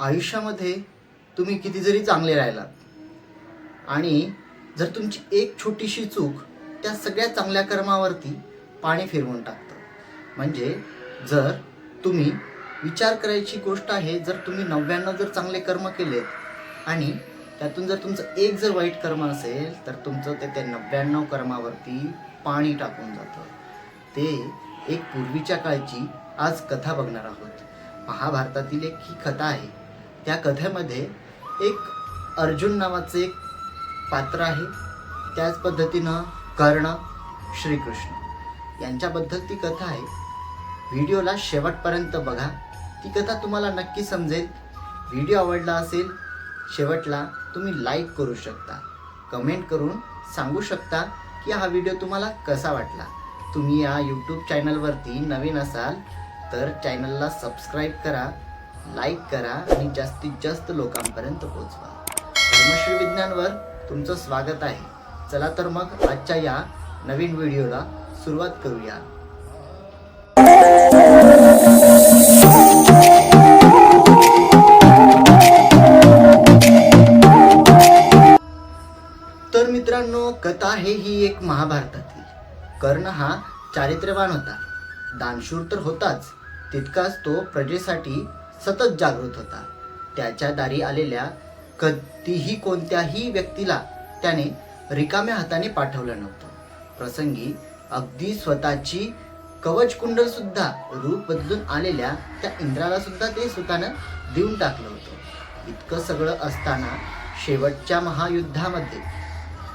आयुष्यामध्ये तुम्ही किती जरी चांगले राहिलात आणि जर तुमची एक छोटीशी चूक त्या सगळ्या चांगल्या कर्मावरती पाणी फिरवून टाकतं. म्हणजे जर तुम्ही विचार करायची गोष्ट आहे जर तुम्ही नव्याण्णव जर चांगले कर्म केलेत आणि त्यातून जर तुमचं एक जर वाईट कर्म असेल तर तुमचं ते त्या नव्याण्णव कर्मावरती पाणी टाकून जातं. ते एक पूर्वीच्या काळची आज कथा बघणार आहोत. महाभारतातील एक ही कथा आहे. त्या कथेमध्ये एक अर्जुन नावाचं एक पात्र आहे. त्याच पद्धतीनं कर्ण श्रीकृष्ण यांच्याबद्दल ती कथा आहे. व्हिडिओला शेवटपर्यंत बघा. ती कथा तुम्हाला नक्की समजेल. व्हिडिओ आवडला असेल शेवटला तुम्ही लाईक करू शकता. कमेंट करून सांगू शकता की हा व्हिडिओ तुम्हाला कसा वाटला. तुम्ही या यूट्यूब चॅनलवरती नवीन असाल तर चॅनलला सबस्क्राईब करा. लाईक करा आणि जास्तीत जास्त लोकांपर्यंत पोहोचवा धर्मश्री विज्ञानवर तुमचं स्वागत आहे. चला तर मग आजच्या या नवीन व्हिडिओला सुरुवात करूया. तर मित्रांनो कथा आहे ही एक महाभारतातील. कर्ण हा चारित्र्यवान होता. दानशूर तर होताच. तितकाच तो प्रजेसाठी सतत जागृत होता. त्याच्या दारी आलेल्या कधीही कोणत्याही व्यक्तीला त्याने रिकाम्या हाताने पाठवलं नव्हतं. प्रसंगी अगदी स्वतःची कवचकुंडलसुद्धा रूप बदलून आलेल्या त्या इंद्राला सुद्धा ते स्वतःनं देऊन टाकलं होतं. इतकं सगळं असताना शेवटच्या महायुद्धामध्ये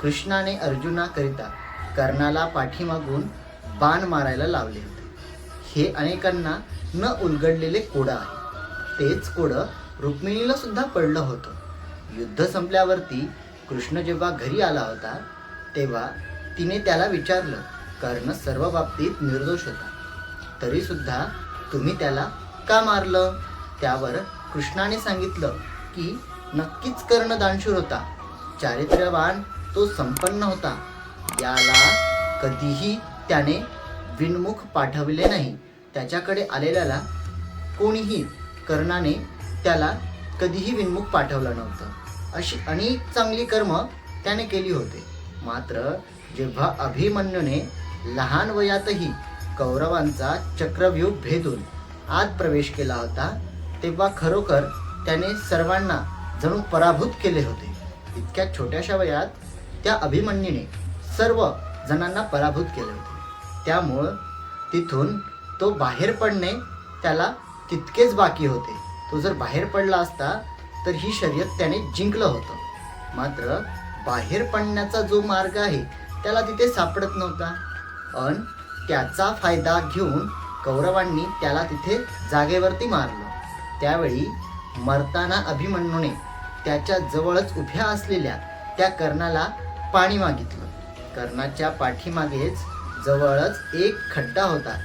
कृष्णाने अर्जुनाकरिता कर्णाला पाठीमागून बाण मारायला लावले होते. हे अनेकांना न उलगडलेले कोडं आहे तेच कोडं रुक्मिणीला सुद्धा पडलं होतं. युद्ध संपल्यावरती कृष्ण जेव्हा घरी आला होता तेव्हा तिने त्याला विचारलं कर्ण सर्व बाबतीत निर्दोष होता. तरी सुद्धा तुम्ही त्याला का मारलं? त्यावर कृष्णाने सांगितलं की नक्कीच कर्ण दानशूर होता. चारित्र्यवान तो संपन्न होता. याला कधीही त्याने विनमुख पाठवले नाही. त्याच्याकडे आलेल्याला कोणीही कर्णाने त्याला कधीही विनमुख पाठवलं नव्हतं. अशी अनेक चांगली कर्म त्याने केली होते. मात्र जेव्हा अभिमन्यूने लहान वयातही कौरवांचा चक्रव्यूह भेदून आत प्रवेश केला होता तेव्हा खरोखर त्याने सर्वांना जणू पराभूत केले होते. इतक्या छोट्याशा वयात त्या अभिमन्यूने सर्व जणांना पराभूत केले होते. त्यामुळं तिथून तो बाहेर पडणे त्याला तितकेच बाकी होते. तो जर बाहेर पडला असता तर ही शर्यत त्याने जिंकलं होतं. मात्र बाहेर पडण्याचा जो मार्ग आहे त्याला तिथे सापडत नव्हता. अन त्याचा फायदा घेऊन कौरवांनी त्याला तिथे जागेवरती मारलं. त्यावेळी मरताना अभिमन्यूने त्याच्या जवळच उभ्या असलेल्या त्या कर्णाला पाणी मागितलं. कर्णाच्या पाठीमागेच जवळच एक खड्डा होता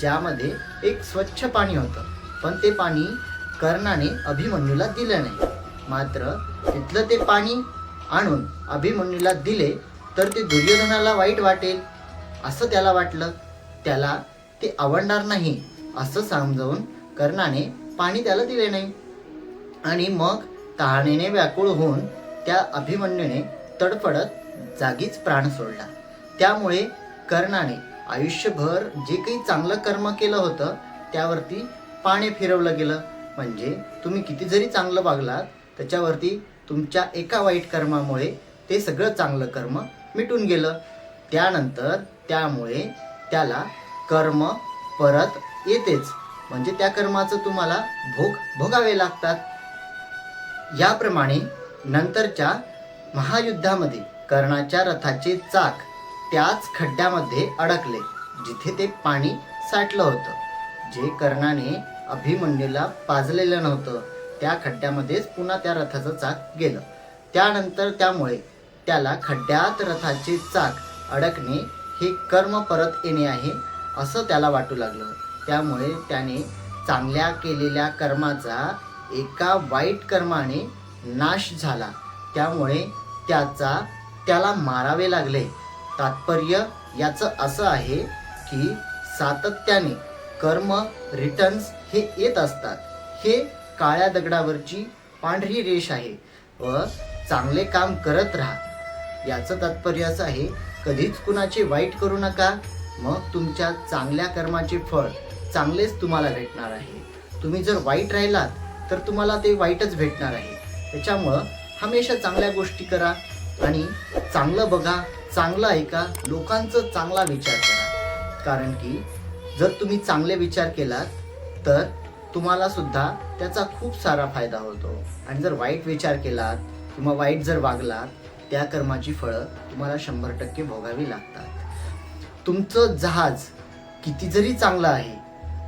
ज्यामध्ये एक स्वच्छ पाणी होतं. पण ते पाणी कर्णाने अभिमन्यूला दिलं नाही. मात्र तिथलं ते पाणी आणून अभिमन्यूला दिले तर ते दुर्योधनाला वाईट वाटेल. असं त्याला वाटलं. त्याला ते आवडणार नाही असं समजावून कर्णाने पाणी त्याला दिले नाही. आणि मग तहानेने व्याकुळ होऊन त्या अभिमन्यूने तडफडत जागीच प्राण सोडला. त्यामुळे कर्णाने आयुष्यभर जे काही चांगलं कर्म केलं होतं त्यावरती पाणी फिरवलं गेलं. म्हणजे तुम्ही किती जरी चांगलं वागलात त्याच्यावरती तुमच्या एका वाईट कर्मामुळे ते सगळं चांगलं कर्म मिटून गेलं. त्यानंतर त्यामुळे त्याला कर्म परत येतेच. म्हणजे त्या कर्माचं तुम्हाला भोग भोगावे लागतात. याप्रमाणे नंतरच्या महायुद्धामध्ये कर्णाच्या रथाचे चाक त्याच खड्ड्यामध्ये अडकले जिथे ते पाणी साठलं होतं. जे कर्णाने अभिमन्यूला पाजलेलं नव्हतं. त्या खड्ड्यामध्येच पुन्हा त्या रथाचं चाक गेलं. त्यानंतर त्यामुळे त्याला खड्ड्यात रथाची चाक अडकणे हे कर्म परत येणे आहे असं त्याला वाटू लागलं. त्यामुळे त्याने चांगल्या केलेल्या कर्माचा एका वाईट कर्माने नाश झाला. त्यामुळे त्याचा त्याला मारावे लागले. तात्पर्य याचं असं आहे की सातत्याने कर्म रिटर्न्स हे येत असतात. हे काळ्या दगडावरची पांढरी रेष आहे. व चांगले काम करत राहा. याचं तात्पर्य असं आहे कधीच कुणाचे वाईट करू नका. मग तुमच्या चांगल्या कर्माचे फळ चांगलेच तुम्हाला भेटणार आहे. तुम्ही जर वाईट राहिलात तर तुम्हाला ते वाईटच भेटणार आहे. त्याच्यामुळं हमेशा चांगल्या गोष्टी करा आणि चांगलं बघा चांगलं ऐका लोकांचं चांगला विचार करा. कारण की जर तुम्ही चांगले विचार केलात तर तुम्हाला सुद्धा त्याचा खूप सारा फायदा होतो. आणि जर वाईट विचार केलात किंवा वाईट जर वागलात त्या कर्माची फळं तुम्हाला शंभर टक्के भोगावी लागतात. तुमचं जहाज किती जरी चांगलं आहे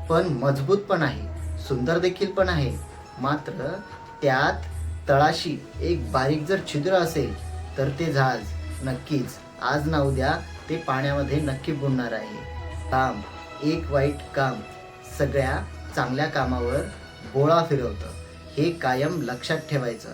पण मजबूत पण आहे सुंदर देखील पण आहे. मात्र त्यात तळाशी एक बारीक जर छिद्र असेल तर ते जहाज नक्कीच आज ना उद्या ते पाण्यामध्ये नक्की बुडणार आहे. काम एक वाईट काम सगळ्या चांगल्या कामावर गोळा फिरवतं. हे कायम लक्षात ठेवायचं.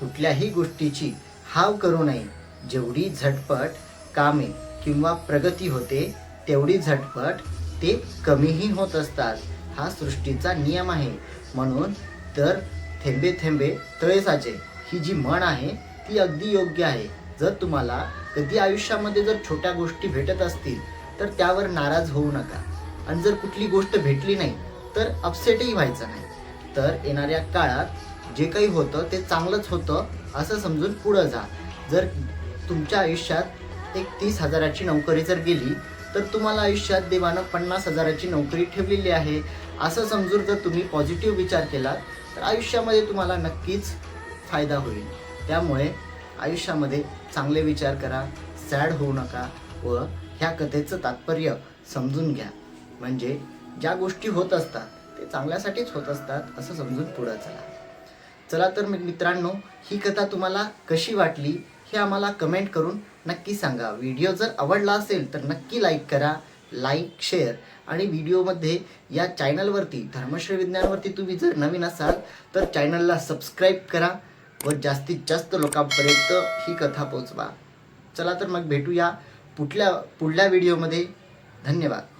कुठल्याही गोष्टीची हाव करू नये. जेवढी झटपट कामे किंवा प्रगती होते तेवढी झटपट ते कमीही होत असतात. हा सृष्टीचा नियम आहे. म्हणून तर थेंबे थेंबे तळे साचे ही जी म्हण आहे ती अगदी योग्य आहे. जर तुम्हाला कधी आयुष्यामध्ये जर छोट्या गोष्टी भेटत असतील तर त्यावर नाराज होऊ नका. आणि जर कुठली गोष्ट भेटली नाही तर अपसेटही व्हायचं नाही. तर येणाऱ्या काळात जे काही होतं ते चांगलंच होतं असं समजून पुढं जा. जर तुमच्या आयुष्यात एक तीस हजाराची नोकरी जर गेली तर तुम्हाला आयुष्यात देवानं पन्नास हजाराची नोकरी ठेवलेली आहे. असं समजून जर तुम्ही पॉझिटिव्ह विचार केला तर आयुष्यामध्ये तुम्हाला नक्कीच फायदा होईल. त्यामुळे आयुष्यामध्ये चांगले विचार करा सॅड होऊ नका व ह्या कथेचं तात्पर्य समजून घ्या. म्हणजे ज्या गोष्टी होत असतात ते चांगल्यासाठीच होत असतात असं समजून पुढं चला. चला तर मग मित्रांनो ही कथा तुम्हाला कशी वाटली हे आम्हाला कमेंट करून नक्की सांगा. व्हिडिओ जर आवडला असेल तर नक्की लाईक करा लाईक शेअर आणि व्हिडिओमध्ये या चॅनलवरती धर्मश्री विज्ञानवरती तुम्ही जर नवीन असाल तर चॅनलला सबस्क्राईब करा व जास्तीत जास्त लोकांपर्यंत ही कथा पोचवा. चला तर मग भेटूया पुढल्या पुढल्या व्हिडिओमध्ये. धन्यवाद.